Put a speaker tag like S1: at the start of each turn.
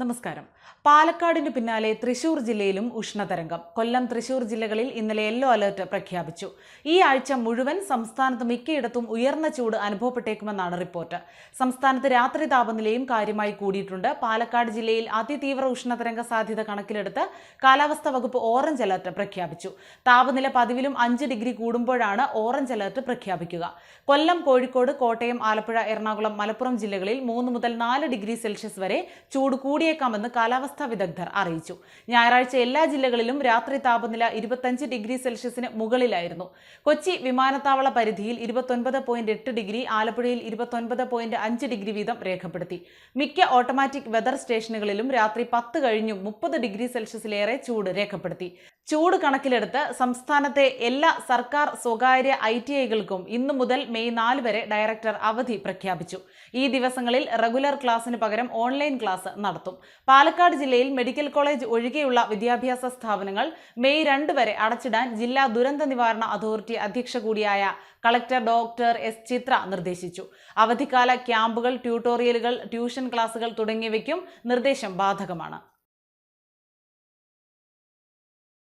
S1: നമസ്കാരം. പാലക്കാടിന് പിന്നാലെ തൃശൂർ ജില്ലയിലും ഉഷ്ണതരംഗം. കൊല്ലം തൃശൂർ ജില്ലകളിൽ ഇന്നലെ യെല്ലോ അലർട്ട് പ്രഖ്യാപിച്ചു. ഈ ആഴ്ച മുഴുവൻ സംസ്ഥാനത്ത് മിക്കയിടത്തും ഉയർന്ന ചൂട് അനുഭവപ്പെട്ടേക്കുമെന്നാണ് റിപ്പോർട്ട്. സംസ്ഥാനത്ത് രാത്രി താപനിലയും കാര്യമായി കൂടിയിട്ടുണ്ട്. പാലക്കാട് ജില്ലയിൽ അതിതീവ്ര ഉഷ്ണതരംഗ സാധ്യത കണക്കിലെടുത്ത് കാലാവസ്ഥാ വകുപ്പ് ഓറഞ്ച് അലർട്ട് പ്രഖ്യാപിച്ചു. താപനില പതിവിലും അഞ്ച് ഡിഗ്രി കൂടുമ്പോഴാണ് ഓറഞ്ച് അലർട്ട് പ്രഖ്യാപിക്കുക. കൊല്ലം കോഴിക്കോട് കോട്ടയം ആലപ്പുഴ എറണാകുളം മലപ്പുറം ജില്ലകളിൽ മൂന്ന് മുതൽ നാല് ഡിഗ്രി സെൽഷ്യസ് വരെ ചൂട് കൂടിയേക്കാമെന്ന് കാലാവസ്ഥാ വിദഗ്ധർ അറിയിച്ചു. ഞായറാഴ്ച എല്ലാ ജില്ലകളിലും രാത്രി താപനില ഇരുപത്തഞ്ച് ഡിഗ്രി സെൽഷ്യസിന് മുകളിലായിരുന്നു. കൊച്ചി വിമാനത്താവള പരിധിയിൽ ഇരുപത്തൊൻപത് പോയിന്റ് എട്ട് ഡിഗ്രി ആലപ്പുഴയിൽ ഇരുപത്തൊൻപത് പോയിന്റ് അഞ്ച് ഡിഗ്രി വീതം രേഖപ്പെടുത്തി. മിക്ക ഓട്ടോമാറ്റിക് വെതർ സ്റ്റേഷനുകളിലും രാത്രി പത്ത് കഴിഞ്ഞും മുപ്പത് ഡിഗ്രി സെൽഷ്യസിലേറെ ചൂട് രേഖപ്പെടുത്തി. ചൂട് കണക്കിലെടുത്ത് സംസ്ഥാനത്തെ എല്ലാ സർക്കാർ സ്വകാര്യ ഐ ടി ഐകൾക്കും ഇന്നു മുതൽ മെയ് നാല് വരെ ഡയറക്ടർ അവധി പ്രഖ്യാപിച്ചു. ഈ ദിവസങ്ങളിൽ റെഗുലർ ക്ലാസ്സിന് പകരം ഓൺലൈൻ ക്ലാസ് നടത്തും. പാലക്കാട് ജില്ലയിൽ മെഡിക്കൽ കോളേജ് ഒഴികെയുള്ള വിദ്യാഭ്യാസ സ്ഥാപനങ്ങൾ മെയ് രണ്ട് വരെ അടച്ചിടാൻ ജില്ലാ ദുരന്ത നിവാരണ അതോറിറ്റി അധ്യക്ഷ കൂടിയായ കളക്ടർ ഡോക്ടർ എസ് ചിത്ര നിർദ്ദേശിച്ചു. അവധിക്കാല ക്യാമ്പുകൾ ട്യൂട്ടോറിയലുകൾ ട്യൂഷൻ ക്ലാസുകൾ തുടങ്ങിയവയ്ക്കും നിർദ്ദേശം ബാധകമാണ്.